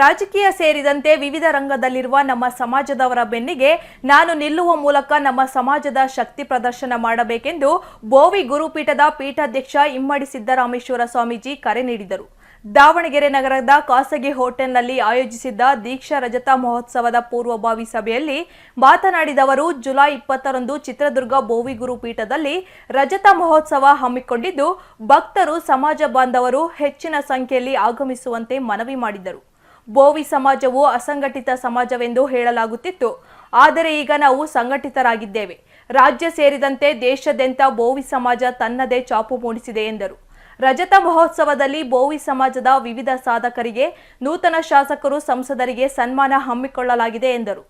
ರಾಜಕೀಯ ಸೇರಿದಂತೆ ವಿವಿಧ ರಂಗದಲ್ಲಿರುವ ನಮ್ಮ ಸಮಾಜದವರ ಬೆನ್ನಿಗೆ ನಾನು ನಿಲ್ಲುವ ಮೂಲಕ ನಮ್ಮ ಸಮಾಜದ ಶಕ್ತಿ ಪ್ರದರ್ಶನ ಮಾಡಬೇಕೆಂದು ಬೋವಿ ಗುರುಪೀಠದ ಪೀಠಾಧ್ಯಕ್ಷ ಇಮ್ಮಡಿ ಸಿದ್ದರಾಮೇಶ್ವರ ಸ್ವಾಮೀಜಿ ಕರೆ ನೀಡಿದರು. ದಾವಣಗೆರೆ ನಗರದ ಖಾಸಗಿ ಹೋಟೆಲ್ನಲ್ಲಿ ಆಯೋಜಿಸಿದ್ದ ದೀಕ್ಷಾ ರಜತ ಮಹೋತ್ಸವದ ಪೂರ್ವಭಾವಿ ಸಭೆಯಲ್ಲಿ ಮಾತನಾಡಿದವರು, ಜುಲೈ ಇಪ್ಪತ್ತರಂದು ಚಿತ್ರದುರ್ಗ ಬೋವಿ ಗುರುಪೀಠದಲ್ಲಿ ರಜತ ಮಹೋತ್ಸವ ಹಮ್ಮಿಕೊಂಡಿದ್ದು, ಭಕ್ತರು, ಸಮಾಜ ಬಾಂಧವರು ಹೆಚ್ಚಿನ ಸಂಖ್ಯೆಯಲ್ಲಿ ಆಗಮಿಸುವಂತೆ ಮನವಿ ಮಾಡಿದರು. ಬೋವಿ ಸಮಾಜವು ಅಸಂಘಟಿತ ಸಮಾಜವೆಂದು ಹೇಳಲಾಗುತ್ತಿತ್ತು. ಆದರೆ ಈಗ ನಾವು ಸಂಘಟಿತರಾಗಿದ್ದೇವೆ. ರಾಜ್ಯ ಸೇರಿದಂತೆ ದೇಶಾದ್ಯಂತ ಬೋವಿ ಸಮಾಜ ತನ್ನದೇ ಚಾಪು ಮೂಡಿಸಿದೆ ಎಂದರು. ರಜತ ಮಹೋತ್ಸವದಲ್ಲಿ ಬೋವಿ ಸಮಾಜದ ವಿವಿಧ ಸಾಧಕರಿಗೆ ನೂತನ ಶಾಸಕರು ಸಂಸದರಿಗೆ ಸನ್ಮಾನ ಹಮ್ಮಿಕೊಳ್ಳಲಾಗಿದೆ ಎಂದರು.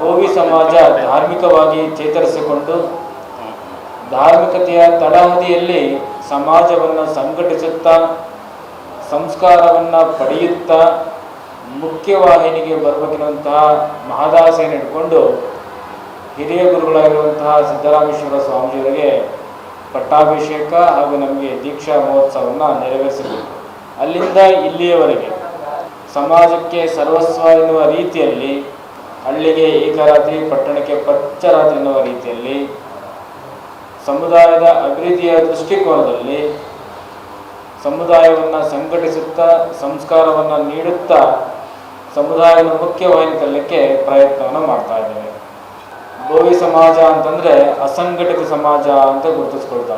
ಬೋವಿ ಸಮಾಜ ಧಾರ್ಮಿಕವಾಗಿ ಚೇತರಿಸಿಕೊಂಡು ಧಾರ್ಮಿಕತೆಯ ತಳಹದಿಯಲ್ಲಿ ಸಮಾಜವನ್ನು ಸಂಘಟಿಸುತ್ತಾ, ಸಂಸ್ಕಾರವನ್ನು ಪಡೆಯುತ್ತಾ ಮುಖ್ಯವಾಹಿನಿಗೆ ಬರಬೇಕಿರುವಂತಹ ಮಹದಾಸೆಯನ್ನು ಇಟ್ಕೊಂಡು ಹಿರಿಯ ಗುರುಗಳಾಗಿರುವಂತಹ ಸಿದ್ದರಾಮೇಶ್ವರ ಸ್ವಾಮೀಜಿಯವರಿಗೆ ಪಟ್ಟಾಭಿಷೇಕ ಹಾಗೂ ನಮಗೆ ದೀಕ್ಷಾ ಮಹೋತ್ಸವವನ್ನು ನೆರವೇರಿಸಬೇಕು. ಅಲ್ಲಿಂದ ಇಲ್ಲಿಯವರೆಗೆ ಸಮಾಜಕ್ಕೆ ಸರ್ವಸ್ವ ಎನ್ನುವ ರೀತಿಯಲ್ಲಿ, ಹಳ್ಳಿಗೆ ಏಕರಾತ್ರಿ, ಪಟ್ಟಣಕ್ಕೆ ಪಚ್ಚರಾತ್ರಿ ಎನ್ನುವ ರೀತಿಯಲ್ಲಿ, ಸಮುದಾಯದ ಅಭಿವೃದ್ಧಿಯ ದೃಷ್ಟಿಕೋನದಲ್ಲಿ ಸಮುದಾಯವನ್ನು ಸಂಘಟಿಸುತ್ತಾ, ಸಂಸ್ಕಾರವನ್ನು ನೀಡುತ್ತಾ ಸಮುದಾಯದ ತರಲಿಕ್ಕೆ ಪ್ರಯತ್ನವನ್ನು ಮಾಡ್ತಾ ಇದ್ದೇವೆ. ಬೋವಿ ಸಮಾಜ ಅಂತಂದರೆ ಅಸಂಘಟಿತ ಸಮಾಜ ಅಂತ ಗುರುತಿಸ್ಕೊಳ್ತಾ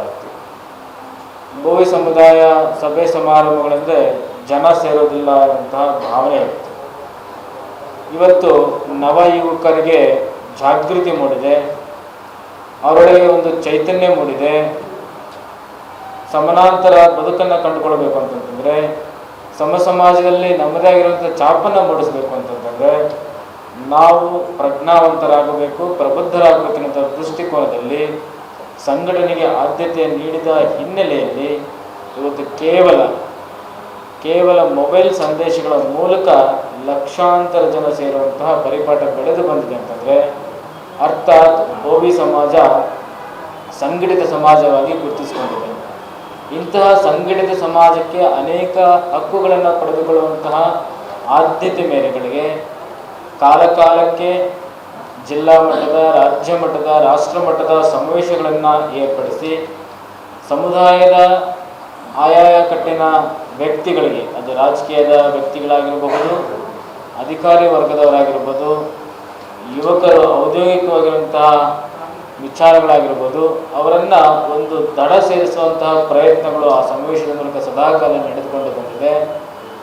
ಬೋವಿ ಸಮುದಾಯ ಸಭೆ ಸಮಾರಂಭಗಳೆಂದರೆ ಜನ ಸೇರೋದಿಲ್ಲ ಅಂತ ಭಾವನೆ ಇತ್ತು. ಇವತ್ತು ನವ ಯುವಕರಿಗೆ ಜಾಗೃತಿ ಮೂಡಿದೆ. ಅವರೊಳಗೆ ಒಂದು ಚೈತನ್ಯ ಮೂಡಿದೆ. ಸಮಾನಾಂತರ ಬದುಕನ್ನು ಕಂಡುಕೊಳ್ಬೇಕು ಅಂತಂತಂದರೆ ಸಮ ಸಮಾಜದಲ್ಲಿ ನಮ್ಮದೇ ಆಗಿರುವಂಥ ಛಾಪನ್ನು ಮೂಡಿಸ್ಬೇಕು ಅಂತಂತಂದರೆ, ನಾವು ಪ್ರಜ್ಞಾವಂತರಾಗಬೇಕು ಪ್ರಬುದ್ಧರಾಗಬೇಕೆನ್ನುವಂಥ ದೃಷ್ಟಿಕೋನದಲ್ಲಿ ಸಂಘಟನೆಗೆ ಆದ್ಯತೆ ನೀಡಿದ ಹಿನ್ನೆಲೆಯಲ್ಲಿ ಇವತ್ತು ಕೇವಲ ಕೇವಲ ಮೊಬೈಲ್ ಸಂದೇಶಗಳ ಮೂಲಕ ಲಕ್ಷಾಂತರ ಜನ ಸೇರುವಂತಹ ಪರಿಪಾಠ ಬೆಳೆದು ಬಂದಿದೆ ಅಂತಂದರೆ, ಅರ್ಥಾತ್ ಭೋವಿ ಸಮಾಜ ಸಂಘಟಿತ ಸಮಾಜವಾಗಿ ಗುರುತಿಸಿಕೊಂಡಿದೆ. ಇಂತಹ ಸಂಘಟಿತ ಸಮಾಜಕ್ಕೆ ಅನೇಕ ಹಕ್ಕುಗಳನ್ನು ಪಡೆದುಕೊಳ್ಳುವಂತಹ ಆದ್ಯತೆ ಮೇರೆಗಳಿಗೆ ಕಾಲಕಾಲಕ್ಕೆ ಜಿಲ್ಲಾ ಮಟ್ಟದ, ರಾಜ್ಯ ಮಟ್ಟದ, ರಾಷ್ಟ್ರ ಮಟ್ಟದ ಸಮಾವೇಶಗಳನ್ನು ಏರ್ಪಡಿಸಿ ಸಮುದಾಯದ ಆಯಾಯ ಕಟ್ಟಿನ ವ್ಯಕ್ತಿಗಳಿಗೆ, ಅದು ರಾಜಕೀಯದ ವ್ಯಕ್ತಿಗಳಾಗಿರಬಹುದು, ಅಧಿಕಾರಿ ವರ್ಗದವರಾಗಿರ್ಬೋದು ಯುವಕರು ಔದ್ಯೋಗಿಕವಾಗಿರುವಂತಹ ವಿಚಾರಗಳಾಗಿರ್ಬೋದು ಅವರನ್ನು ಒಂದು ದಡ ಸೇರಿಸುವಂತಹ ಪ್ರಯತ್ನಗಳು ಆ ಸಮಾವೇಶದ ಮೂಲಕ ಸದಾಕಾಲ ನಡೆದುಕೊಂಡು ಬಂದಿದೆ